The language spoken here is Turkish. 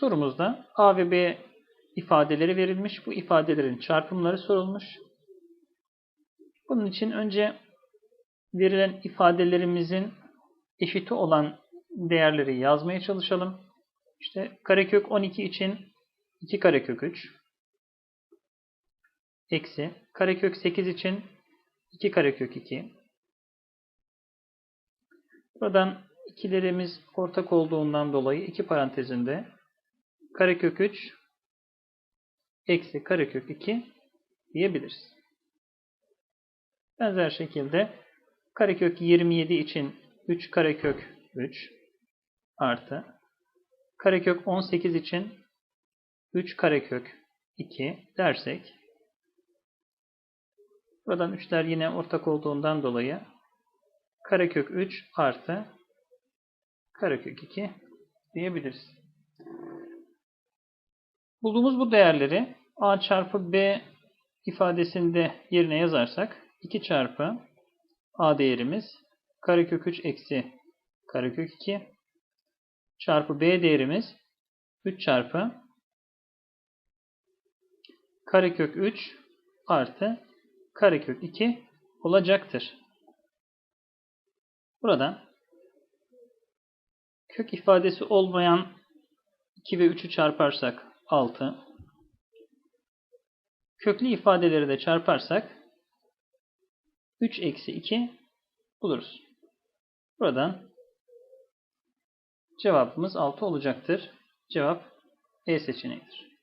Sorumuzda A ve B ifadeleri verilmiş. Bu ifadelerin çarpımları sorulmuş. Bunun için önce verilen ifadelerimizin eşiti olan değerleri yazmaya çalışalım. İşte karekök 12 için 2 karekök 3 eksi karekök 8 için 2 karekök 2 Buradan ikilerimiz ortak olduğundan dolayı iki parantezinde karekök 3 eksi karekök 2 diyebiliriz. Benzer şekilde karekök 27 için 3 karekök 3 artı karekök 18 için 3 karekök 2 dersek buradan 3'ler yine ortak olduğundan dolayı karekök 3 artı karekök 2 diyebiliriz. Bulduğumuz bu değerleri a çarpı b ifadesinde yerine yazarsak 2 çarpı a değerimiz karekök 3 eksi karekök 2 çarpı b değerimiz 3 çarpı karekök 3 artı karekök 2 olacaktır. Burada kök ifadesi olmayan 2 ve 3'ü çarparsak 6. Köklü ifadeleri de çarparsak 3 eksi 2 buluruz. Buradan cevabımız 6 olacaktır. Cevap E seçeneğidir.